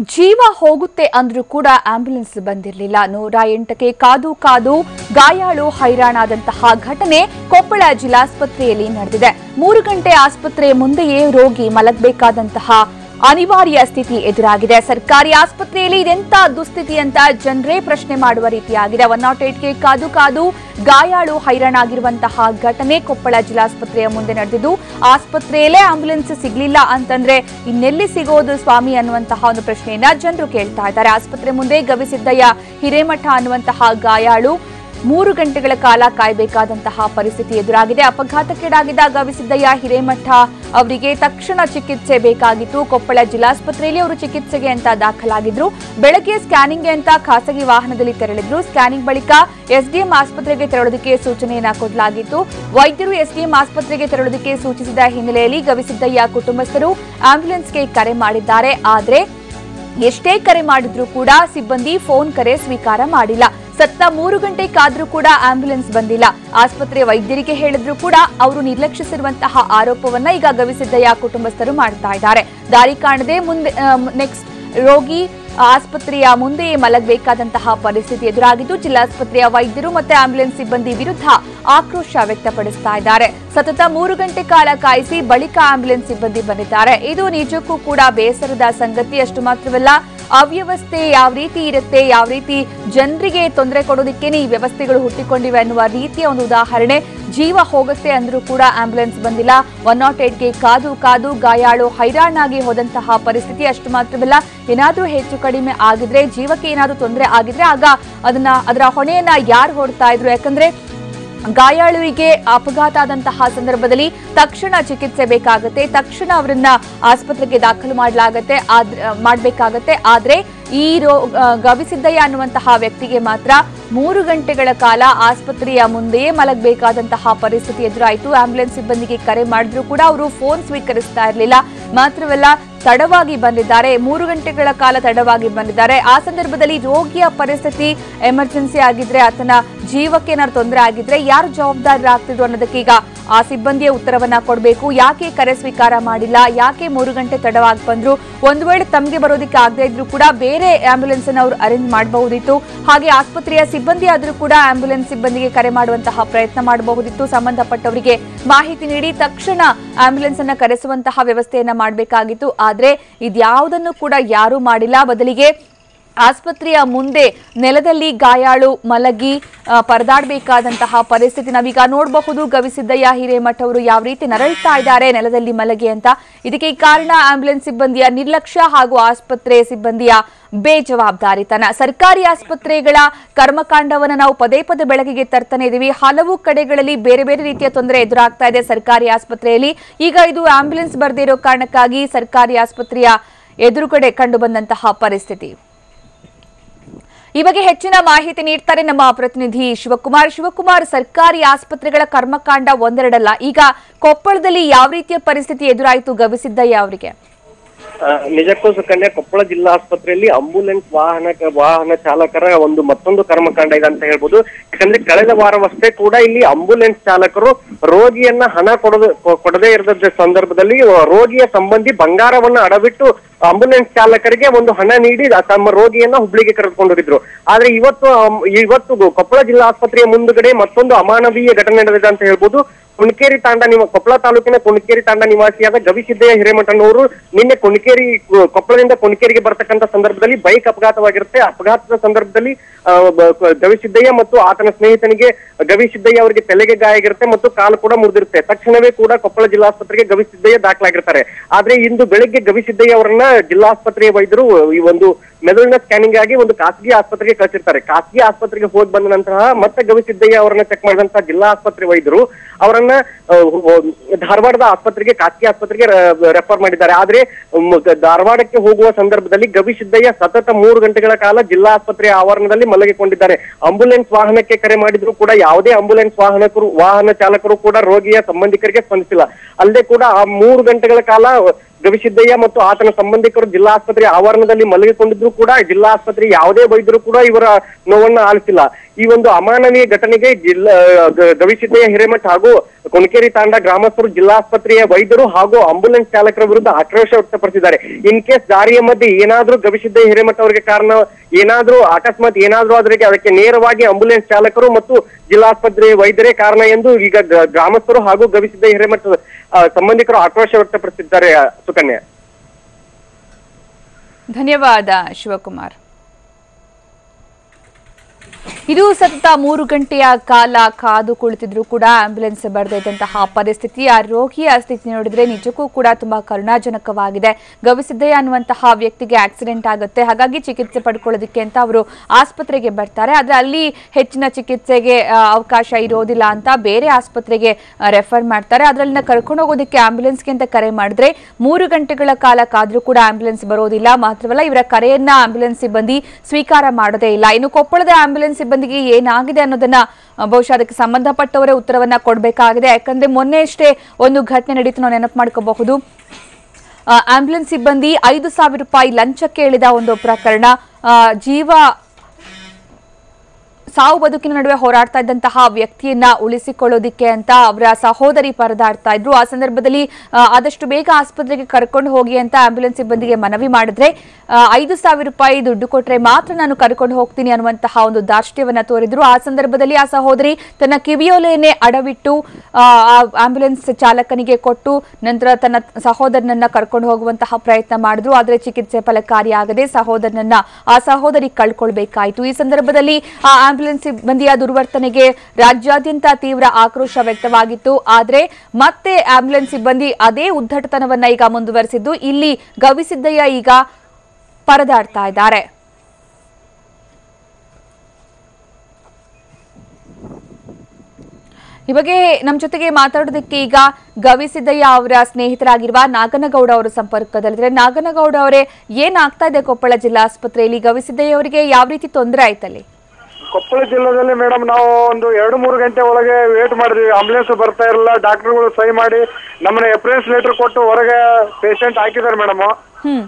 ಜೀವ ಹೋಗುತ್ತೆ ಅಂದ್ರೂ ಕೂಡ ಆಂಬ್ಯುಲೆನ್ಸ್ ಬಂದಿರಲಿಲ್ಲ. ನೂರ ಎಂಟಕ್ಕೆ ಕಾದು ಕಾದು ಗಾಯಾಳು ಹೈರಾಣಾದಂತಹ ಘಟನೆ ಕೊಪ್ಪಳ ಜಿಲ್ಲಾಸ್ಪತ್ರೆಯಲ್ಲಿ ನಡೆದಿದೆ. ಮೂರು ಗಂಟೆ ಆಸ್ಪತ್ರೆ ಮುಂದೆಯೇ ರೋಗಿ ಮಲಗಬೇಕಾದಂತಹ ಅನಿವಾರ್ಯ ಸ್ಥಿತಿ ಎದುರಾಗಿದೆ. ಸರ್ಕಾರಿ ಆಸ್ಪತ್ರೆಯಲ್ಲಿ ಇದೆಂತ ದುಸ್ಥಿತಿ ಅಂತ ಜನರೇ ಪ್ರಶ್ನೆ ಮಾಡುವ ರೀತಿಯಾಗಿದೆ. ಒನ್ ನಾಟ್ ಏಟ್ಗೆ ಕಾದು ಕಾದು ಗಾಯಾಳು ಹೈರಾಣಾಗಿರುವಂತಹ ಘಟನೆ ಕೊಪ್ಪಳ ಜಿಲ್ಲಾಸ್ಪತ್ರೆಯ ಮುಂದೆ ನಡೆದಿದ್ದು, ಆಸ್ಪತ್ರೆಯಲ್ಲೇ ಆಂಬ್ಯುಲೆನ್ಸ್ ಸಿಗಲಿಲ್ಲ ಅಂತಂದ್ರೆ ಇನ್ನೆಲ್ಲಿ ಸಿಗೋದು ಸ್ವಾಮಿ ಅನ್ನುವಂತಹ ಒಂದು ಪ್ರಶ್ನೆಯನ್ನ ಜನರು ಕೇಳ್ತಾ ಇದ್ದಾರೆ. ಆಸ್ಪತ್ರೆ ಮುಂದೆ ಗವಿಸಿದ್ದಯ್ಯ ಹಿರೇಮಠ ಅನ್ನುವಂತಹ ಗಾಯಾಳು ಮೂರು ಗಂಟೆಗಳ ಕಾಲ ಕಾಯಬೇಕಾದಂತಹ ಪರಿಸ್ಥಿತಿ ಎದುರಾಗಿದೆ. ಅಪಘಾತಕ್ಕೀಡಾಗಿದ್ದ ಗವಿಸಿದ್ದಯ್ಯ ಹಿರೇಮಠ ಅವರಿಗೆ ತಕ್ಷಣ ಚಿಕಿತ್ಸೆ ಬೇಕಾಗಿತ್ತು. ಕೊಪ್ಪಳ ಜಿಲ್ಲಾಸ್ಪತ್ರೆಯಲ್ಲಿ ಅವರು ಚಿಕಿತ್ಸೆಗೆ ಅಂತ ದಾಖಲಾಗಿದ್ರು. ಬೆಳಗ್ಗೆ ಸ್ಕ್ಯಾನಿಂಗ್ಗೆ ಅಂತ ಖಾಸಗಿ ವಾಹನದಲ್ಲಿ ತೆರಳಿದ್ರು. ಸ್ಕ್ಯಾನಿಂಗ್ ಬಳಿಕ ಎಸ್ಡಿಎಂ ಆಸ್ಪತ್ರೆಗೆ ತೆರಳೋದಕ್ಕೆ ಸೂಚನೆಯನ್ನ ಕೊಡಲಾಗಿತ್ತು. ವೈದ್ಯರು ಎಸ್ಡಿಎಂ ಆಸ್ಪತ್ರೆಗೆ ತೆರಳೋದಕ್ಕೆ ಸೂಚಿಸಿದ ಹಿನ್ನೆಲೆಯಲ್ಲಿ ಗವಿಸಿದ್ದಯ್ಯ ಕುಟುಂಬಸ್ಥರು ಆಂಬ್ಯುಲೆನ್ಸ್ಗೆ ಕರೆ ಮಾಡಿದ್ದಾರೆ. ಆದರೆ ಎಷ್ಟೇ ಕರೆ ಮಾಡಿದ್ರೂ ಕೂಡ ಸಿಬ್ಬಂದಿ ಫೋನ್ ಕರೆ ಸ್ವೀಕಾರ ಮಾಡಿಲ್ಲ. ಸತ್ತ ಮೂರು ಗಂಟೆ ಕಾದ್ರೂ ಕೂಡ ಆಂಬ್ಯುಲೆನ್ಸ್ ಬಂದಿಲ್ಲ. ಆಸ್ಪತ್ರೆ ವೈದ್ಯರಿಗೆ ಹೇಳಿದ್ರು ಕೂಡ ಅವರು ನಿರ್ಲಕ್ಷಿಸಿರುವಂತಹ ಆರೋಪವನ್ನ ಈಗ ಗವಿಸಿದ್ದಯ್ಯ ಕುಟುಂಬಸ್ಥರು ಮಾಡ್ತಾ ಇದ್ದಾರೆ. ದಾರಿ ಕಾಣದೆ ಮುಂದೆ ನೆಕ್ಸ್ಟ್ ರೋಗಿ ಆಸ್ಪತ್ರೆಯ ಮುಂದೆ ಮಲಗಬೇಕಾದಂತಹ ಪರಿಸ್ಥಿತಿ ಎದುರಾಗಿದ್ದು, ಜಿಲ್ಲಾಸ್ಪತ್ರೆಯ ವೈದ್ಯರು ಮತ್ತೆ ಆಂಬ್ಯುಲೆನ್ಸ್ ಸಿಬ್ಬಂದಿ ವಿರುದ್ಧ ಆಕ್ರೋಶ ವ್ಯಕ್ತಪಡಿಸ್ತಾ ಇದ್ದಾರೆ. ಸತತ ಮೂರು ಗಂಟೆ ಕಾಲ ಕಾಯಿಸಿ ಬಳಿಕ ಆಂಬ್ಯುಲೆನ್ಸ್ ಸಿಬ್ಬಂದಿ ಬಂದಿದ್ದಾರೆ. ಇದು ನಿಜಕ್ಕೂ ಕೂಡ ಬೇಸರದ ಸಂಗತಿ. ಅಷ್ಟು ಮಾತ್ರವಲ್ಲ ಅವ್ಯವಸ್ಥೆ ಯಾವ ರೀತಿ ಇರುತ್ತೆ, ಯಾವ ರೀತಿ ಜನರಿಗೆ ತೊಂದರೆ ಕೊಡೋದಕ್ಕೇನೆ ಈ ವ್ಯವಸ್ಥೆಗಳು ಹುಟ್ಟಿಕೊಂಡಿವೆ ಅನ್ನುವ ರೀತಿಯ ಒಂದು ಉದಾಹರಣೆ ಜೀವ ಹೋಗುತ್ತೆ ಅಂದ್ರೂ ಕೂಡ ಆಂಬ್ಯುಲೆನ್ಸ್ ಬಂದಿಲ್ಲ. ಒನ್ ನಾಟ್ ಏಟ್ಗೆ ಕಾದು ಕಾದು ಗಾಯಾಳು ಹೈರಾಣಾಗಿ ಹೋದಂತಹ ಪರಿಸ್ಥಿತಿ ಅಷ್ಟು ಮಾತ್ರವಲ್ಲ. ಏನಾದರೂ ಹೆಚ್ಚು ಕಡಿಮೆ ಆಗಿದ್ರೆ, ಜೀವಕ್ಕೆ ಏನಾದರೂ ತೊಂದರೆ ಆಗಿದ್ರೆ ಆಗ ಅದನ್ನ, ಅದರ ಹೊಣೆಯನ್ನ ಯಾರು ಹೊಡ್ತಾ ಇದ್ರು? ಯಾಕಂದ್ರೆ ಗಾಯಾಳುವಿಗೆ ಅಪಘಾತ ಆದಂತಹ ಸಂದರ್ಭದಲ್ಲಿ ತಕ್ಷಣ ಚಿಕಿತ್ಸೆ ಬೇಕಾಗುತ್ತೆ. ತಕ್ಷಣ ಅವರನ್ನ ಆಸ್ಪತ್ರೆಗೆ ದಾಖಲು ಮಾಡಲಾಗತ್ತೆ. ಮಾಡಬೇಕಾಗತ್ತೆ. ಆದ್ರೆ ಈ ರೋಗ ಗವಿಸಿದ್ದಯ್ಯ ಅನ್ನುವಂತಹ ವ್ಯಕ್ತಿಗೆ ಮಾತ್ರ ಮೂರು ಗಂಟೆಗಳ ಕಾಲ ಆಸ್ಪತ್ರೆಯ ಮುಂದೆಯೇ ಮಲಗಬೇಕಾದಂತಹ ಪರಿಸ್ಥಿತಿ ಎದುರಾಯಿತು. ಆಂಬ್ಯುಲೆನ್ಸ್ ಸಿಬ್ಬಂದಿಗೆ ಕರೆ ಮಾಡಿದ್ರು ಕೂಡ ಅವರು ಫೋನ್ ಸ್ವೀಕರಿಸ್ತಾ ಇರಲಿಲ್ಲ. ಮಾತ್ರವಲ್ಲ ತಡವಾಗಿ ಬಂದಿದ್ದಾರೆ. ಮೂರು ಗಂಟೆಗಳ ಕಾಲ ತಡವಾಗಿ ಬಂದಿದ್ದಾರೆ. ಆ ಸಂದರ್ಭದಲ್ಲಿ ರೋಗಿಯ ಪರಿಸ್ಥಿತಿ ಎಮರ್ಜೆನ್ಸಿ ಆಗಿದ್ರೆ ಆತನ ಜೀವಕ್ಕೆ ಏನಾದ್ರು ತೊಂದರೆ ಆಗಿದ್ರೆ ಯಾರು ಜವಾಬ್ದಾರರಾಗ್ತಿದ್ರು ಅನ್ನೋದಕ್ಕೆ ಈಗ ಆ ಸಿಬ್ಬಂದಿಯ ಉತ್ತರವನ್ನ ಕೊಡಬೇಕು. ಯಾಕೆ ಕರೆ ಸ್ವೀಕಾರ ಮಾಡಿಲ್ಲ? ಯಾಕೆ ಮೂರು ಗಂಟೆ ತಡವಾಗಿ ಬಂದ್ರು? ಒಂದು ವೇಳೆ ತಮಗೆ ಬರೋದಕ್ಕೆ ಆಗದೆ ಇದ್ರು ಕೂಡ ಬೇರೆ ಆಂಬ್ಯುಲೆನ್ಸ್ ಅನ್ನು ಅವರು ಅರೇಂಜ್ ಮಾಡಬಹುದಿತ್ತು. ಹಾಗೆ ಆಸ್ಪತ್ರೆಯ ಸಿಬ್ಬಂದಿ ಆದರೂ ಕೂಡ ಆಂಬ್ಯುಲೆನ್ಸ್ ಸಿಬ್ಬಂದಿಗೆ ಕರೆ ಮಾಡುವಂತಹ ಪ್ರಯತ್ನ ಮಾಡಬಹುದಿತ್ತು. ಸಂಬಂಧಪಟ್ಟವರಿಗೆ ಮಾಹಿತಿ ನೀಡಿ ತಕ್ಷಣ ಆಂಬ್ಯುಲೆನ್ಸ್ ಅನ್ನ ಕರೆಸುವಂತಹ ವ್ಯವಸ್ಥೆಯನ್ನ ಮಾಡಬೇಕಾಗಿತ್ತು. ಆದ್ರೆ ಇದ್ಯಾವುದನ್ನು ಕೂಡ ಯಾರೂ ಮಾಡಿಲ್ಲ. ಬದಲಿಗೆ ಆಸ್ಪತ್ರೆಯ ಮುಂದೆ ನೆಲದಲ್ಲಿ ಗಾಯಾಳು ಮಲಗಿ ಪರದಾಡಬೇಕಾದಂತಹ ಪರಿಸ್ಥಿತಿ ನಾವೀಗ ನೋಡಬಹುದು. ಗವಿಸಿದ್ದಯ್ಯ ಹಿರೇಮಠ ಅವರು ಯಾವ ರೀತಿ ನರಳ್ತಾ ಇದ್ದಾರೆ, ನೆಲದಲ್ಲಿ ಮಲಗಿ ಅಂತ. ಇದಕ್ಕೆ ಕಾರಣ ಆಂಬ್ಯುಲೆನ್ಸ್ ಸಿಬ್ಬಂದಿಯ ನಿರ್ಲಕ್ಷ್ಯ ಹಾಗೂ ಆಸ್ಪತ್ರೆ ಸಿಬ್ಬಂದಿಯ ಬೇಜವಾಬ್ದಾರಿತನ. ಸರ್ಕಾರಿ ಆಸ್ಪತ್ರೆಗಳ ಕರ್ಮಕಾಂಡವನ್ನು ನಾವು ಪದೇ ಪದೇ ಬೆಳಕಿಗೆ ತರ್ತಾನೆ ಇದೀವಿ. ಹಲವು ಕಡೆಗಳಲ್ಲಿ ಬೇರೆ ಬೇರೆ ರೀತಿಯ ತೊಂದರೆ ಎದುರಾಗ್ತಾ ಇದೆ ಸರ್ಕಾರಿ ಆಸ್ಪತ್ರೆಯಲ್ಲಿ. ಈಗ ಇದು ಆಂಬ್ಯುಲೆನ್ಸ್ ಬರದೇ ಕಾರಣಕ್ಕಾಗಿ ಸರ್ಕಾರಿ ಆಸ್ಪತ್ರೆಯ ಎದುರುಗಡೆ ಕಂಡು ಬಂದಂತಹ ಪರಿಸ್ಥಿತಿ. ಈ ಬಗ್ಗೆ ಹೆಚ್ಚಿನ ಮಾಹಿತಿ ನೀಡ್ತಾರೆ ನಮ್ಮ ಪ್ರತಿನಿಧಿ ಶಿವಕುಮಾರ್. ಶಿವಕುಮಾರ್, ಸರ್ಕಾರಿ ಆಸ್ಪತ್ರೆಗಳ ಕರ್ಮಕಾಂಡ ಒಂದೆರಡಲ್ಲ. ಈಗ ಕೊಪ್ಪಳದಲ್ಲಿ ಯಾವ ರೀತಿಯ ಪರಿಸ್ಥಿತಿ ಎದುರಾಯಿತು ಗವಿಸಿದ್ದಯ್ಯ ಅವರಿಗೆ? ನಿಜಕ್ಕೂ ಸುಕನ್ಯಾ, ಕೊಪ್ಪಳ ಜಿಲ್ಲಾ ಆಸ್ಪತ್ರೆಯಲ್ಲಿ ಆಂಬುಲೆನ್ಸ್ ವಾಹನ ವಾಹನ ಚಾಲಕರ ಒಂದು ಮತ್ತೊಂದು ಕರ್ಮಕಾಂಡ ಇದೆ ಅಂತ ಹೇಳ್ಬೋದು. ಯಾಕಂದ್ರೆ ಕಳೆದ ವಾರವಷ್ಟೇ ಕೂಡ ಇಲ್ಲಿ ಆಂಬುಲೆನ್ಸ್ ಚಾಲಕರು ರೋಗಿಯನ್ನ ಹಣ ಕೊಡದ ಕೊಡದೇ ಇರದ ಸಂದರ್ಭದಲ್ಲಿ ರೋಗಿಯ ಸಂಬಂಧಿ ಬಂಗಾರವನ್ನ ಅಡವಿಟ್ಟು ಆಂಬುಲೆನ್ಸ್ ಚಾಲಕರಿಗೆ ಒಂದು ಹಣ ನೀಡಿ ತಮ್ಮ ರೋಗಿಯನ್ನ ಹುಬ್ಳಿಗೆ ಕರೆದುಕೊಂಡು ಹೋಗಿದ್ರು. ಆದ್ರೆ ಇವತ್ತು ಇವತ್ತು ಕೊಪ್ಪಳ ಜಿಲ್ಲಾ ಆಸ್ಪತ್ರೆಯ ಮುಂದುಗಡೆ ಮತ್ತೊಂದು ಅಮಾನವೀಯ ಘಟನೆ ನಡೆದಿದೆ ಅಂತ ಹೇಳ್ಬೋದು. ಕುಣಕೇರಿ ತಾಂಡ ನಿವ ಕೊಪ್ಪಳ ತಾಲೂಕಿನ ಕುಣಕೇರಿ ತಾಂಡ ನಿವಾಸಿಯಾದ ಗವಿಸಿದ್ದಯ್ಯ ಹಿರೇಮಠನವರು ನಿನ್ನೆ ಕುಣಕೇರಿ ಕೊಪ್ಪಳದಿಂದ ಕುಣಕೇರಿಗೆ ಬರ್ತಕ್ಕಂಥ ಸಂದರ್ಭದಲ್ಲಿ ಬೈಕ್ ಅಪಘಾತವಾಗಿರುತ್ತೆ. ಅಪಘಾತದ ಸಂದರ್ಭದಲ್ಲಿ ಗವಿಸಿದ್ದಯ್ಯ ಮತ್ತು ಆತನ ಸ್ನೇಹಿತನಿಗೆ ಗವಿಸಿದ್ದಯ್ಯ ಅವರಿಗೆ ತಲೆಗೆ ಗಾಯ ಆಗಿರುತ್ತೆ ಮತ್ತು ಕಾಲು ಕೂಡ ಮುರಿದಿರುತ್ತೆ. ತಕ್ಷಣವೇ ಕೂಡ ಕೊಪ್ಪಳ ಜಿಲ್ಲಾಸ್ಪತ್ರೆಗೆ ಗವಿಸಿದ್ದಯ್ಯ ದಾಖಲಾಗಿರ್ತಾರೆ. ಆದ್ರೆ ಇಂದು ಬೆಳಗ್ಗೆ ಗವಿಸಿದ್ದಯ್ಯ ಅವರನ್ನ ಜಿಲ್ಲಾಸ್ಪತ್ರೆಯ ವೈದ್ಯರು ಈ ಒಂದು ಮೆದುಳಿನ ಸ್ಕ್ಯಾನಿಂಗ್ ಆಗಿ ಒಂದು ಖಾಸಗಿ ಆಸ್ಪತ್ರೆಗೆ ಕಳಿಸಿರ್ತಾರೆ. ಖಾಸಗಿ ಆಸ್ಪತ್ರೆಗೆ ಹೋಗಿ ಬಂದ ನಂತರ ಮತ್ತೆ ಗವಿಸಿದ್ದಯ್ಯ ಅವರನ್ನ ಚೆಕ್ ಮಾಡಿದಂತಹ ಜಿಲ್ಲಾ ಆಸ್ಪತ್ರೆ ವೈದ್ಯರು ಅವರನ್ನ ಧಾರವಾಡದ ಆಸ್ಪತ್ರೆಗೆ, ಖಾಸಗಿ ಆಸ್ಪತ್ರೆಗೆ ರೆಫರ್ ಮಾಡಿದ್ದಾರೆ. ಆದ್ರೆ ಧಾರವಾಡಕ್ಕೆ ಹೋಗುವ ಸಂದರ್ಭದಲ್ಲಿ ಗವಿಸಿದ್ದಯ್ಯ ಸತತ ಮೂರು ಗಂಟೆಗಳ ಕಾಲ ಜಿಲ್ಲಾ ಆಸ್ಪತ್ರೆಯ ಆವರಣದಲ್ಲಿ ಮಲಗಿಕೊಂಡಿದ್ದಾರೆ. ಆಂಬುಲೆನ್ಸ್ ವಾಹನಕ್ಕೆ ಕರೆ ಮಾಡಿದ್ರು ಕೂಡ ಯಾವುದೇ ಆಂಬುಲೆನ್ಸ್ ವಾಹನಕರು, ವಾಹನ ಚಾಲಕರು ಕೂಡ ರೋಗಿಯ ಸಂಬಂಧಿಕರಿಗೆ ಸ್ಪಂದಿಸಿಲ್ಲ. ಅಲ್ಲದೆ ಕೂಡ ಆ ಮೂರು ಗಂಟೆಗಳ ಕಾಲ ಗವಿಸಿದ್ದಯ್ಯ ಮತ್ತು ಆತನ ಸಂಬಂಧಿಕರು ಜಿಲ್ಲಾ ಆಸ್ಪತ್ರೆ ಆವರಣದಲ್ಲಿ ಮಲಗಿಕೊಂಡಿದ್ರು ಕೂಡ ಜಿಲ್ಲಾ ಆಸ್ಪತ್ರೆ ಯಾವುದೇ ವೈದ್ಯರು ಕೂಡ ಇವರ ನೋವನ್ನ ಆಲಿಸಿಲ್ಲ. ಈ ಒಂದು ಅಮಾನವೀಯ ಘಟನೆಗೆ ಜಿಲ್ಲಾ ಗವಿಸಿದ್ದಯ್ಯ ಹಿರೇಮಠ ಹಾಗೂ ಕೊಣಕೇರಿ ತಾಂಡ ಗ್ರಾಮಸ್ಥರು ಜಿಲ್ಲಾಸ್ಪತ್ರೆಯ ವೈದ್ಯರು ಹಾಗೂ ಆಂಬುಲೆನ್ಸ್ ಚಾಲಕರ ವಿರುದ್ಧ ಆಕ್ರೋಶ ವ್ಯಕ್ತಪಡಿಸಿದ್ದಾರೆ. ಇನ್ ಕೇಸ್ ದಾರಿಯ ಮಧ್ಯೆ ಏನಾದ್ರೂ ಗವಿಸಿದ್ದಯ್ಯ ಹಿರೇಮಠ ಅವರಿಗೆ ಕಾರಣ, ಏನಾದ್ರೂ ಅಕಸ್ಮಾತ್ ಏನಾದ್ರೂ ಅದಕ್ಕೆ ಅದಕ್ಕೆ ನೇರವಾಗಿ ಆಂಬುಲೆನ್ಸ್ ಚಾಲಕರು ಮತ್ತು ಜಿಲ್ಲಾಸ್ಪತ್ರೆಯ ವೈದ್ಯರೇ ಕಾರಣ ಎಂದು ಈಗ ಗ್ರಾಮಸ್ಥರು ಹಾಗೂ ಗವಿಸಿದ್ದಯ್ಯ ಹಿರೇಮಠ ಸಂಬಂಧಿಕರು ಆಕ್ರೋಶ ವ್ಯಕ್ತಪಡಿಸಿದ್ದಾರೆ ಸುಕನ್ಯಾ. ಧನ್ಯವಾದ ಶಿವಕುಮಾರ್. ಇದು ಸತತ ಮೂರು ಗಂಟೆಯ ಕಾಲ ಕಾದು ಕುಳಿತಿದ್ರು ಕೂಡ ಆಂಬ್ಯುಲೆನ್ಸ್ ಬರದಿದ್ದಂತಹ ಪರಿಸ್ಥಿತಿ. ಆ ರೋಗಿಯ ಸ್ಥಿತಿ ನೋಡಿದ್ರೆ ನಿಜಕ್ಕೂ ಕೂಡ ತುಂಬಾ ಕರುಣಾಜನಕವಾಗಿದೆ. ಗವಿಸಿದ್ದಯ್ಯ ಅನ್ನುವಂತಹ ವ್ಯಕ್ತಿಗೆ ಆಕ್ಸಿಡೆಂಟ್ ಆಗುತ್ತೆ. ಹಾಗಾಗಿ ಚಿಕಿತ್ಸೆ ಪಡ್ಕೊಳ್ಳೋದಕ್ಕೆ ಅಂತ ಅವರು ಆಸ್ಪತ್ರೆಗೆ ಬರ್ತಾರೆ. ಆದ್ರೆ ಅಲ್ಲಿ ಹೆಚ್ಚಿನ ಚಿಕಿತ್ಸೆಗೆ ಅವಕಾಶ ಇರೋದಿಲ್ಲ ಅಂತ ಬೇರೆ ಆಸ್ಪತ್ರೆಗೆ ರೆಫರ್ ಮಾಡ್ತಾರೆ. ಅದರಲ್ಲಿನ ಕರ್ಕೊಂಡು ಹೋಗೋದಕ್ಕೆ ಆಂಬ್ಯುಲೆನ್ಸ್ಗೆ ಅಂತ ಕರೆ ಮಾಡಿದ್ರೆ ಮೂರು ಗಂಟೆಗಳ ಕಾಲ ಕಾದ್ರೂ ಕೂಡ ಆಂಬ್ಯುಲೆನ್ಸ್ ಬರೋದಿಲ್ಲ. ಮಾತ್ರವಲ್ಲ ಇವರ ಕರೆಯನ್ನ ಆಂಬ್ಯುಲೆನ್ಸ್ ಸಿಬ್ಬಂದಿ ಸ್ವೀಕಾರ ಮಾಡೋದೇ ಇಲ್ಲ. ಇನ್ನು ಕೊಪ್ಪಳದ ಆಂಬ್ಯುಲೆನ್ಸ್ ಸಿಬ್ಬಂದಿಗೆ ಏನಾಗಿದೆ ಅನ್ನೋದನ್ನ ಬಹುಶಃ ಅದಕ್ಕೆ ಸಂಬಂಧಪಟ್ಟವರೇ ಉತ್ತರವನ್ನ ಕೊಡಬೇಕಾಗಿದೆ. ಯಾಕಂದ್ರೆ ಮೊನ್ನೆ ಅಷ್ಟೇ ಒಂದು ಘಟನೆ ನಡೀತು, ನಾವು ನೆನಪು ಮಾಡ್ಕೋಬಹುದು. ಆಂಬ್ಯುಲೆನ್ಸ್ ಸಿಬ್ಬಂದಿ ಐದು ಸಾವಿರ ರೂಪಾಯಿ ಲಂಚ ಕೇಳಿದ ಒಂದು ಪ್ರಕರಣ. ಜೀವ ಸಾವು ಬದುಕಿನ ನಡುವೆ ಹೋರಾಡ್ತಾ ಇದ್ದಂತಹ ವ್ಯಕ್ತಿಯನ್ನ ಉಳಿಸಿಕೊಳ್ಳೋದಿಕ್ಕೆ ಅಂತ ಅವರ ಸಹೋದರಿ ಪರದಾಡ್ತಾ ಇದ್ರು. ಆ ಸಂದರ್ಭದಲ್ಲಿ ಆದಷ್ಟು ಬೇಗ ಆಸ್ಪತ್ರೆಗೆ ಕರ್ಕೊಂಡು ಹೋಗಿ ಅಂತ ಆಂಬ್ಯುಲೆನ್ಸ್ ಸಿಬ್ಬಂದಿಗೆ ಮನವಿ ಮಾಡಿದ್ರೆ ಐದು ಸಾವಿರ ರೂಪಾಯಿ ದುಡ್ಡು ಕೊಟ್ರೆ ಮಾತ್ರ ನಾನು ಕರ್ಕೊಂಡು ಹೋಗ್ತೀನಿ ಅನ್ನುವಂತಹ ಒಂದು ದಾರ್ಷ್ಟ್ಯವನ್ನ ತೋರಿದ್ರು. ಆ ಸಂದರ್ಭದಲ್ಲಿ ಆ ಸಹೋದರಿ ತನ್ನ ಕಿವಿಯೋಲೆಯನ್ನೇ ಅಡವಿಟ್ಟು ಆಂಬ್ಯುಲೆನ್ಸ್ ಚಾಲಕನಿಗೆ ಕೊಟ್ಟು ನಂತರ ತನ್ನ ಸಹೋದರನನ್ನ ಕರ್ಕೊಂಡು ಹೋಗುವಂತಹ ಪ್ರಯತ್ನ ಮಾಡಿದ್ರು. ಆದರೆ ಚಿಕಿತ್ಸೆ ಫಲಕಾರಿಯಾಗದೆ ಸಹೋದರನನ್ನ, ಆ ಸಹೋದರಿ ಕಳ್ಕೊಳ್ಬೇಕಾಯಿತು. ಈ ಸಂದರ್ಭದಲ್ಲಿ, ಆ ಸಿಬ್ಬಂದಿಯ ದುರ್ವರ್ತನೆಗೆ ರಾಜ್ಯಾದ್ಯಂತ ತೀವ್ರ ಆಕ್ರೋಶ ವ್ಯಕ್ತವಾಗಿತ್ತು. ಆದರೆ ಮತ್ತೆ ಆಂಬ್ಯುಲೆನ್ಸ್ ಸಿಬ್ಬಂದಿ ಅದೇ ಉದ್ದಟತನವನ್ನ ಈಗ ಮುಂದುವರೆಸಿದ್ದು, ಇಲ್ಲಿ ಗವಿಸಿದ್ದಯ್ಯ ಈಗ ಪರದಾಡ್ತಾ ಇದ್ದಾರೆ. ಈ ಬಗ್ಗೆ ನಮ್ಮ ಜೊತೆಗೆ ಮಾತಾಡೋದಕ್ಕೆ ಈಗ ಗವಿಸಿದ್ದಯ್ಯ ಅವರ ಸ್ನೇಹಿತರಾಗಿರುವ ನಾಗನಗೌಡ ಅವರು ಸಂಪರ್ಕದಲ್ಲಿದ್ದಾರೆ. ನಾಗನಗೌಡ ಅವರೇ ಏನಾಗ್ತಾ ಇದೆ ಕೊಪ್ಪಳ ಜಿಲ್ಲಾ ಆಸ್ಪತ್ರೆಯಲ್ಲಿ ಗವಿಸಿದ್ದಯ್ಯ ಅವರಿಗೆ ಯಾವ ರೀತಿ ತೊಂದರೆ ಆಯ್ತಲ್ಲಿ? ಕೊಪ್ಪಳ ಜಿಲ್ಲೆದಲ್ಲಿ ಮೇಡಮ್ ನಾವು ಒಂದು ಎರಡು ಮೂರು ಗಂಟೆ ಒಳಗೆ ವೇಟ್ ಮಾಡಿದ್ವಿ. ಆಂಬುಲೆನ್ಸ್ ಬರ್ತಾ ಇರಲಿಲ್ಲ. ಡಾಕ್ಟರ್ಗಳು ಸಹಿ ಮಾಡಿ ನಮ್ಮನ್ನ ಎಪ್ರೆನ್ಸ್ ಲೆಟರ್ ಕೊಟ್ಟು ಹೊರಗೆ ಪೇಷಂಟ್ ಹಾಕಿದ್ದಾರೆ ಮೇಡಮ್. ಹ್ಮ್.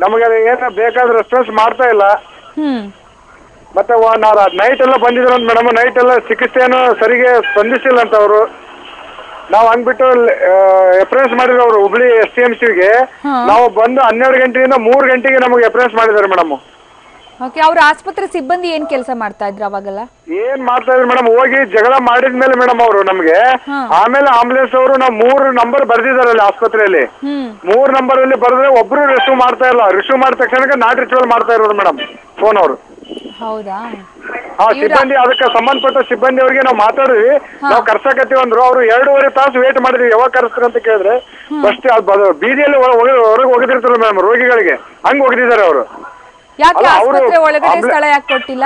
ನಮಗೆ ಅದು ಏನು ಬೇಕಾದ ರೆಸ್ಪಾನ್ಸ್ ಮಾಡ್ತಾ ಇಲ್ಲ. ಹ್ಮ್. ಮತ್ತೆ ನೈಟ್ ಎಲ್ಲ ಬಂದಿದ್ರು ಅಂತ ಮೇಡಮ್. ನೈಟ್ ಎಲ್ಲ ಚಿಕಿತ್ಸೆಯನ್ನು ಸರಿಗೆ ಸ್ಪಂದಿಸಿಲ್ಲ ಅಂತ ಅವರು. ನಾವು ಹಂಗ್ಬಿಟ್ಟು ಎಪ್ರೆನ್ಸ್ ಮಾಡಿದ್ರು ಅವರು ಹುಬ್ಳಿ ಎಸ್ ಟಿ ಎಂ ಸಿಗೆ. ನಾವು ಬಂದು ಹನ್ನೆರಡು ಗಂಟೆಯಿಂದ ಮೂರು ಗಂಟೆಗೆ ನಮಗೆ ಎಪ್ರೆನ್ಸ್ ಮಾಡಿದ್ದಾರೆ ಮೇಡಮ್. ಓಕೆ ಅವ್ರ ಆಸ್ಪತ್ರೆ ಸಿಬ್ಬಂದಿ ಏನ್ ಕೆಲಸ ಮಾಡ್ತಾ ಇದ್ರು ಅವಾಗೆಲ್ಲ? ಏನ್ ಮಾಡ್ತಾ ಇದ್ರು ಮೇಡಮ್ ಹೋಗಿ ಜಗಳ ಮಾಡಿದ್ಮೇಲೆ ಮೇಡಮ್ ಅವರು ನಮ್ಗೆ. ಆಮೇಲೆ ಆಂಬುಲೆನ್ಸ್ ಅವರು ನಾವು ಮೂರು ನಂಬರ್ ಬರ್ದಿದ್ದಾರೆ ಅಲ್ಲಿ ಆಸ್ಪತ್ರೆಯಲ್ಲಿ ಮೂರ್ ನಂಬರ್ ಅಲ್ಲಿ ಬರೆದ್ರೆ ಒಬ್ರು ರಿಸೀವ್ ಮಾಡ್ತಾ ಇಲ್ಲ. ರಿಸೀವ್ ಮಾಡಿದ ತಕ್ಷಣಕ್ಕೆ ನಾಟ್ ರಿಚುವಲ್ ಮಾಡ್ತಾ ಇರೋದು ಮೇಡಮ್ ಫೋನ್ ಅವರು. ಹೌದಾ? ಆ ಸಿಬ್ಬಂದಿ ಅದಕ್ಕೆ ಸಂಬಂಧಪಟ್ಟ ಸಿಬ್ಬಂದಿ ಅವ್ರಿಗೆ ನಾವು ಮಾತಾಡಿದ್ವಿ. ನಾವು ಕರ್ಸಕತ್ತೀವಿ ಅಂದ್ರು. ಅವರು ಎರಡೂವರೆ ತಾಸು ವೇಟ್ ಮಾಡಿದ್ವಿ. ಯಾವಾಗ ಕರ್ಸ್ತಾರೆ ಅಂತ ಕೇಳಿದ್ರೆ ಫಸ್ಟ್ ಬೀದಿಯಲ್ಲಿ ಹೊರಗೆ ಹೋಗಿದಿರ್ತಾರೆ ಮೇಡಮ್ ರೋಗಿಗಳಿಗೆ. ಹಂಗ್ ಹೋಗಿದ್ದಾರೆ ಅವರು. ಯಾಕೆ ಆಸ್ಪತ್ರೆ ಒಳಗಡೆ ಸ್ಥಳ ಯಾಕೆ ಕೊಟ್ಟಿಲ್ಲ?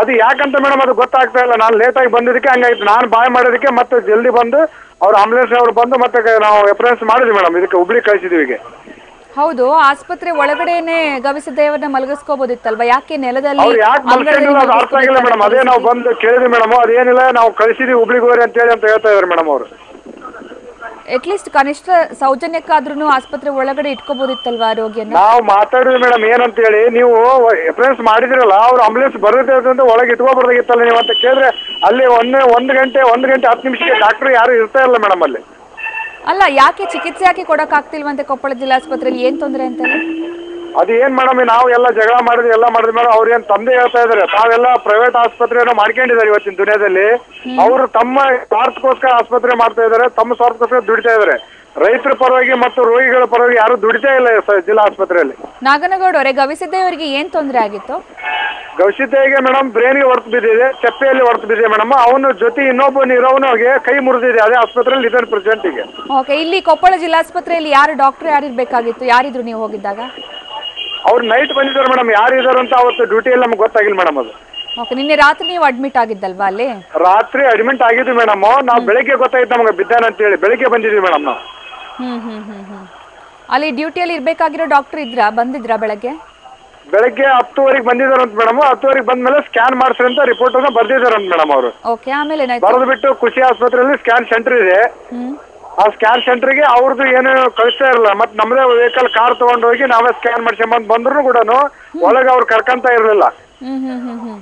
ಅದು ಯಾಕಂತ ಮೇಡಮ್ ಅದು ಗೊತ್ತಾಗ್ತಾ ಇಲ್ಲ. ನಾನು ಲೇಟ್ ಆಗಿ ಬಂದಿದ್ದಕ್ಕೆ ಹಂಗಾಯ್ತು. ನಾನು ಬಾಯ್ ಮಾಡೋದಕ್ಕೆ ಮತ್ತೆ ಜಲ್ದಿ ಬಂದು ಅವ್ರ ಆಂಬುಲೆನ್ಸ್ ಅವ್ರು ಬಂದು ಮತ್ತೆ ನಾವು ರೆಫರೆನ್ಸ್ ಮಾಡಿದ್ವಿ ಮೇಡಮ್. ಇದಕ್ಕೆ ಹುಬ್ಳಿ ಕಳಿಸಿದ್ವಿ ಈಗ. ಹೌದು ಆಸ್ಪತ್ರೆ ಒಳಗಡೆನೆ ಗವಿಸಿದ್ದಯ್ಯವ್ರನ್ನ ಮಲಗಿಸ್ಕೋಬಹುದಿತ್ತಲ್ವಾ ಯಾಕೆ ನೆಲದಲ್ಲಿ ಅವ್ರು ಯಾಕೆ ಮಲ್ಕೊಂಡಿಲ್ಲ ಅದು ಅರ್ಥ ಆಗಿಲ್ಲ ಮೇಡಮ್. ಅದೇ ನಾವು ಬಂದು ಕೇಳಿದ್ವಿ ಮೇಡಮ್. ಅದೇನಿಲ್ಲ ನಾವು ಕಳಿಸಿದ್ವಿ ಹುಬ್ಳಿಗೆ ಹೋಗ್ರಿ ಅಂತ ಹೇಳಿ ಅಂತ ಹೇಳ್ತಾ ಇದಾರೆ ಮೇಡಮ್ ಅವರು. ಅಟ್ಲೀಸ್ಟ್ ಕನಿಷ್ಠ ಸೌಜನ್ಯಕ್ಕಾದ್ರೂ ಆಸ್ಪತ್ರೆ ಒಳಗಡೆ ಇಟ್ಕೋಬಹುದಿತ್ತಲ್ವಾ ರೋಗಿಯನ್ನ? ನಾವು ಮಾತಾಡಿದ್ವಿ ಮೇಡಮ್ ಏನಂತ ಹೇಳಿ ನೀವು ರೆಫರೆನ್ಸ್ ಮಾಡಿದ್ರಲ್ಲ ಅವ್ರು ಆಂಬುಲೆನ್ಸ್ ಬರುತ್ತೆ ಅಂತ ಒಳಗೆ ಇಟ್ಕೋಬಾರ್ದಾಗಿತ್ತಲ್ಲ ನೀವು ಅಂತ ಕೇಳಿದ್ರೆ ಅಲ್ಲಿ ಒಂದೇ ಒಂದು ಗಂಟೆ ಒಂದು ಗಂಟೆ ಹತ್ತು ನಿಮಿಷಕ್ಕೆ ಡಾಕ್ಟರ್ ಯಾರು ಇರ್ತಾ ಇಲ್ಲ ಮೇಡಮ್ ಅಲ್ಲಿ. ಅಲ್ಲ ಯಾಕೆ ಚಿಕಿತ್ಸೆ ಯಾಕೆ ಕೊಡಕ್ ಆಗ್ತಿಲ್ವಂತೆ ಕೊಪ್ಪಳ ಜಿಲ್ಲಾಸ್ಪತ್ರೆಯಲ್ಲಿ? ಏನ್ ತೊಂದರೆ ಅಂತ ಅದು ಏನ್ ಮೇಡಮ್ ನಾವು ಎಲ್ಲ ಜಗಳ ಮಾಡಿದ್ವಿ ಎಲ್ಲ ಮಾಡಿದ್ವಿ ಮೇಡಮ್ ಅವ್ರು ಏನ್ ತಂದೆ ಹೇಳ್ತಾ ಇದಾರೆ ತಾವೆಲ್ಲ ಪ್ರೈವೇಟ್ ಆಸ್ಪತ್ರೆಯನ್ನು ಮಾಡ್ಕೊಂಡಿದ್ದಾರೆ ಇವತ್ತಿನ ದುನಿಯಾದಲ್ಲಿ. ಅವರು ತಮ್ಮ ಸ್ವಾರ್ಥಕ್ಕೋಸ್ಕರ ಆಸ್ಪತ್ರೆ ಮಾಡ್ತಾ ಇದಾರೆ ತಮ್ಮ ಸ್ವಾರ್ಥಕ್ಕೋಸ್ಕರ ದುಡಿತಾ ಇದಾರೆ. ರೈತರ ಪರವಾಗಿ ಮತ್ತು ರೋಗಿಗಳ ಪರವಾಗಿ ಯಾರು ದುಡಿತಾ ಇಲ್ಲ ಜಿಲ್ಲಾ ಆಸ್ಪತ್ರೆಯಲ್ಲಿ. ನಾಗನಗೌಡ ಅವರೇ ಗವಿಸಿದ್ದಯ್ಯವರಿಗೆ ಏನ್ ತೊಂದರೆ ಆಗಿತ್ತು? ಗೌಶಿತೆಗೆ ಮೇಡಮ್ ಬ್ರೇನ್ಗೆ ಹೊರತು ಬಿದ್ದಿದೆ ಚಪ್ಪೆಯಲ್ಲಿ ಹೊರತು ಬಿದ್ದಿದೆ ಮೇಡಮ್. ಅವನ ಜೊತೆ ಇನ್ನೊಬ್ಬ ಇರೋವನಿಗೆ ಕೈ ಮುರಿದಿದೆ ಅದೇ ಆಸ್ಪತ್ರೆಯಲ್ಲಿ ಪ್ರೆಸೆಂಟ್ ಪ್ರೆಸೆಂಟಿಗೆ ಓಕೆ ಇಲ್ಲಿ ಕೊಪ್ಪಳ ಜಿಲ್ಲಾಸ್ಪತ್ರೆಯಲ್ಲಿ ಯಾರು ಡಾಕ್ಟರ್ ಯಾರು ಇರ್ಬೇಕಾಗಿತ್ತು ಯಾರಿದ್ರು ನೀವು ಹೋಗಿದ್ದಾಗ? ಅವ್ರು ನೈಟ್ ಬಂದಿದ್ದಾರೆ ಮೇಡಮ್ ಯಾರು ಇದಾರೆ ಅಂತ ಅವತ್ತು ಡ್ಯೂಟಿಯಲ್ಲಿ ನಮ್ಗೆ ಗೊತ್ತಾಗಿಲ್ಲ ಮೇಡಮ್ ಅದು. ಓಕೆ ನಿನ್ನೆ ರಾತ್ರಿ ನೀವು ಅಡ್ಮಿಟ್ ಆಗಿದ್ದಲ್ವಾ ಅಲ್ಲಿ? ರಾತ್ರಿ ಅಡ್ಮಿಟ್ ಆಗಿದ್ವಿ ಮೇಡಮ್ ನಾವು ಬೆಳಿಗ್ಗೆ ಗೊತ್ತಾಯ್ತು ನಮ್ಗೆ ಬಿದ್ದಾನೆ ಅಂತ ಹೇಳಿ. ಬೆಳಿಗ್ಗೆ ಬಂದಿದ್ವಿ ಮೇಡಮ್ ನಾವು. ಹ್ಮ್ ಹ್ಮ್ ಹ್ಮ್ ಹ್ಮ್. ಅಲ್ಲಿ ಡ್ಯೂಟಿಯಲ್ಲಿ ಇರ್ಬೇಕಾಗಿರೋ ಡಾಕ್ಟರ್ ಇದ್ರ? ಬಂದಿದ್ರ ಬೆಳಗ್ಗೆ? ಬೆಳಗ್ಗೆ ಹತ್ತುವರೆಗೆ ಬಂದಿದ್ದಾರಂತ ಮೇಡಮ್ ಹತ್ತುವರೆಗೆ ಬಂದ್ಮೇಲೆ ಸ್ಕ್ಯಾನ್ ಮಾಡಿಸ್ರಿ ಅಂತ ರಿಪೋರ್ಟ್ ಅನ್ನ ಅಂತ ಮೇಡಮ್ ಅವರು. ಓಕೆ ಆಮೇಲೆ ಏನಾಯ್ತು? ಬರೆದು ಬಿಟ್ಟು ಖುಷಿ ಆಸ್ಪತ್ರೆಯಲ್ಲಿ ಸ್ಕ್ಯಾನ್ ಸೆಂಟರ್ ಇದೆ. ಹ್ಮ್. ಆ ಸ್ಕ್ಯಾನ್ ಸೆಂಟರ್ಗೆ ಅವ್ರದ್ದು ಏನು ಕಳಿಸ್ತಾ ಇರಲ್ಲ. ಮತ್ತೆ ನಮ್ದೇ ವೆಹಿಕಲ್ ಕಾರ್ ತಗೊಂಡು ಹೋಗಿ ನಾವೇ ಸ್ಕ್ಯಾನ್ ಮಾಡ್ಸ್ಕೊಂಬಂದ್ ಬಂದ್ರು ಕೂಡ ಒಳಗೆ ಅವ್ರು ಕರ್ಕಂತ ಇರಲಿಲ್ಲ. ಹ್ಮ್ ಹ್ಮ್ ಹ್ಮ್ ಹ್ಮ್.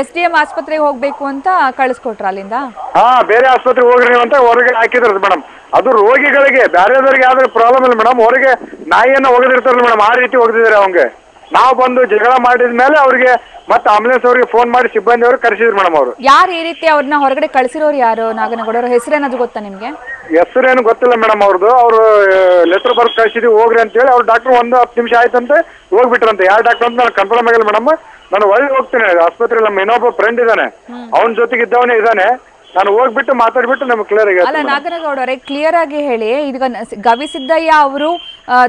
ಎಸ್ ಡಿ ಎಂ ಆಸ್ಪತ್ರೆಗೆ ಹೋಗ್ಬೇಕು ಅಂತ ಕಳಿಸ್ಕೊಟ್ರ ಅಲ್ಲಿಂದ? ಹಾ ಬೇರೆ ಆಸ್ಪತ್ರೆಗೆ ಹೋಗ್ರಿ ಅಂತ ಹೊರಗೆ ಹಾಕಿದ್ರು ಮೇಡಮ್ ಅದು ರೋಗಿಗಳಿಗೆ ಬೇರೆದವ್ರಿಗೆ ಯಾವ್ದು ಪ್ರಾಬ್ಲಮ್ ಇಲ್ಲ ಮೇಡಮ್ ಹೊರಗೆ ನಾಯಿಯನ್ನ ಒಗೆದಿರ್ತಾರಲ್ಲ ಮೇಡಮ್ ಆ ರೀತಿ ಒಗೆದಿದ್ದಾರೆ ಅವಂಗೆ. ನಾವು ಬಂದು ಜಗಳ ಮಾಡಿದ ಮೇಲೆ ಅವ್ರಿಗೆ ಮತ್ತೆ ಆಂಬುಲೆನ್ಸ್ ಅವ್ರಿಗೆ ಫೋನ್ ಮಾಡಿ ಸಿಬ್ಬಂದಿ ಅವರು ಕರೆಸಿದ್ರು ಮೇಡಮ್ ಅವರು. ಯಾರು ಈ ರೀತಿ ಅವ್ರನ್ನ ಹೊರಗಡೆ ಕಳಿಸಿರೋರು ಯಾರು ನಾಗನಗೌಡ ಅವ್ರ ಹೆಸರೇನಾದ್ರು ಗೊತ್ತಾ ನಿಮ್ಗೆ? ಹೆಸರೇನು ಗೊತ್ತಿಲ್ಲ ಮೇಡಮ್ ಅವ್ರದ್ದು ಅವರು ಲೆಟರ್ ಬರ್ದು ಕಳಿಸಿದ್ವಿ ಹೋಗ್ರಿ ಅಂತ ಹೇಳಿ ಅವ್ರ ಡಾಕ್ಟರ್ ಒಂದು ಹತ್ತು ನಿಮಿಷ ಆಯ್ತಂತೆ ಹೋಗ್ಬಿಟ್ರಂತೆ. ಯಾರು ಡಾಕ್ಟರ್ ಅಂತ ನಾನು ಕನ್ಫರ್ಮ್ ಆಗಿಲ್ಲ ಮೇಡಮ್ ನಾನು ಒಳ್ಳೆ ಹೋಗ್ತೇನೆ. ಆಸ್ಪತ್ರೆ ನಮ್ಮ ಇನ್ನೊಬ್ಬ ಫ್ರೆಂಡ್ ಇದ್ದಾನೆ. ಅವನ ಜೊತೆಗೆ ಇದ್ದವನೇ ಇದ್ದಾನೆ. ನಾನು ಹೋಗ್ಬಿಟ್ಟು ಮಾತಾಡ್ಬಿಟ್ಟು ನಮ್ಗೆ ಕ್ಲಿಯರ್ ಆಗಿ ಅಲ್ಲ ನಾಗನಗೌಡ ಅವರೇ ಕ್ಲಿಯರ್ ಆಗಿ ಹೇಳಿ ಈಗ ಗವಿಸಿದ್ದಯ್ಯ ಅವರು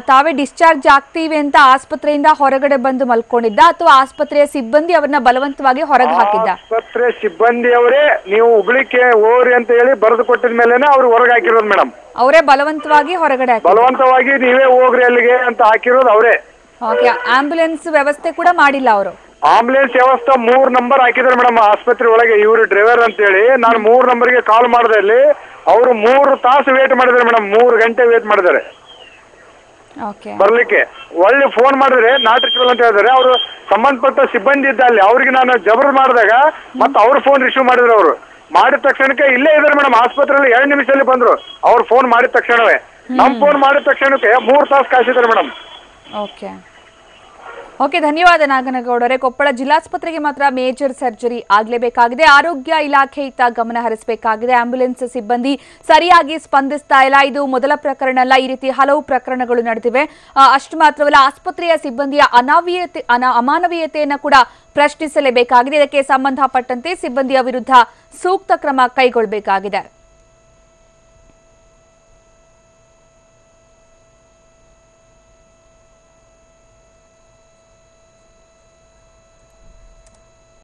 ತಾವೇ ಡಿಸ್ಚಾರ್ಜ್ ಆಗ್ತೀವಿ ಅಂತ ಆಸ್ಪತ್ರೆಯಿಂದ ಹೊರಗಡೆ ಬಂದು ಮಲ್ಕೊಂಡಿದ್ದ ಅಥವಾ ಆಸ್ಪತ್ರೆಯ ಸಿಬ್ಬಂದಿ ಅವ್ರನ್ನ ಬಲವಂತವಾಗಿ ಹೊರಗೆ ಹಾಕಿದ್ದ? ಆಸ್ಪತ್ರೆ ಸಿಬ್ಬಂದಿಯವರೇ ನೀವು ಹುಬ್ಳಿಕ್ಕೆ ಹೋಗ್ರಿ ಅಂತ ಹೇಳಿ ಬರೆದು ಕೊಟ್ಟಿದ ಮೇಲೆನೆ ಅವ್ರು ಹೊರಗೆ ಹಾಕಿರೋದು ಮೇಡಮ್. ಅವರೇ ಬಲವಂತವಾಗಿ ಹೊರಗಡೆ ಹಾಕಿ ಬಲವಂತವಾಗಿ ನೀವೇ ಹೋಗ್ರಿ ಅಲ್ಲಿಗೆ ಅಂತ ಹಾಕಿರೋದು ಅವರೇ. ಓಕೆ ಆಂಬ್ಯುಲೆನ್ಸ್ ವ್ಯವಸ್ಥೆ ಕೂಡ ಮಾಡಿಲ್ಲ ಅವರು? ಆಂಬುಲೆನ್ಸ್ ವ್ಯವಸ್ಥೆ ಮೂರ್ ನಂಬರ್ ಹಾಕಿದ್ರು ಮೇಡಮ್ ಆಸ್ಪತ್ರೆ ಒಳಗೆ ಇವರು ಡ್ರೈವರ್ ಅಂತ ಹೇಳಿ ನಾನು ಮೂರ್ ನಂಬರ್ಗೆ ಕಾಲ್ ಮಾಡಿದೆ ಇಲ್ಲಿ ಅವರು ಮೂರು ತಾಸು ವೇಟ್ ಮಾಡಿದ್ರು ಮೇಡಮ್ ಮೂರು ಗಂಟೆ ವೇಟ್ ಮಾಡಿದ್ದಾರೆ. ಓಕೆ ಬರ್ಲಿಕ್ಕೆ. ಒಳ್ಳೆ ಫೋನ್ ಮಾಡಿದ್ರೆ ನಾಟಕ ಅಂತ ಹೇಳಿದ್ರೆ ಅವರು ಸಂಬಂಧಪಟ್ಟ ಸಿಬ್ಬಂದಿ ಇದ್ದ ಅಲ್ಲಿ ಅವ್ರಿಗೆ ನಾನು ಜಬರ್ ಮಾಡಿದಾಗ ಮತ್ತೆ ಅವ್ರ ಫೋನ್ ರಿಸೀವ್ ಮಾಡಿದ್ರು ಅವರು. ಮಾಡಿದ ತಕ್ಷಣಕ್ಕೆ ಇಲ್ಲೇ ಇದ್ದಾರೆ ಮೇಡಮ್ ಆಸ್ಪತ್ರೆಯಲ್ಲಿ ಎರಡು ನಿಮಿಷದಲ್ಲಿ ಬಂದ್ರು. ಅವ್ರು ಫೋನ್ ಮಾಡಿದ ತಕ್ಷಣವೇ. ನಮ್ ಫೋನ್ ಮಾಡಿದ ತಕ್ಷಣಕ್ಕೆ ಮೂರ್ ತಾಸು ಕಾಯಿಸಿದ್ದಾರೆ ಮೇಡಮ್. ಓಕೆ ಓಕೆ, ಧನ್ಯವಾದ ನಾಗನಗೌಡರೇ. ಕೊಪ್ಪಳ ಜಿಲ್ಲಾಸ್ಪತ್ರೆಗೆ ಮಾತ್ರ ಮೇಜರ್ ಸರ್ಜರಿ ಆಗಲೇಬೇಕಾಗಿದೆ. ಆರೋಗ್ಯ ಇಲಾಖೆ ಇತ್ತ ಗಮನ ಹರಿಸಬೇಕಾಗಿದೆ. ಆಂಬ್ಯುಲೆನ್ಸ್ ಸಿಬ್ಬಂದಿ ಸರಿಯಾಗಿ ಸ್ಪಂದಿಸ್ತಾ ಇಲ್ಲ. ಇದು ಮೊದಲ ಪ್ರಕರಣ ಅಲ್ಲ, ಈ ರೀತಿ ಹಲವು ಪ್ರಕರಣಗಳು ನಡೆದಿವೆ. ಅಷ್ಟು ಮಾತ್ರವಲ್ಲ, ಆಸ್ಪತ್ರೆಯ ಸಿಬ್ಬಂದಿಯ ಅನಾವೀಯತೆ, ಅನ, ಅಮಾನವೀಯತೆಯನ್ನು ಕೂಡ ಪ್ರಶ್ನಿಸಲೇಬೇಕಾಗಿದೆ. ಇದಕ್ಕೆ ಸಂಬಂಧಪಟ್ಟಂತೆ ಸಿಬ್ಬಂದಿಯ ವಿರುದ್ಧ ಸೂಕ್ತ ಕ್ರಮ ಕೈಗೊಳ್ಳಬೇಕಾಗಿದೆ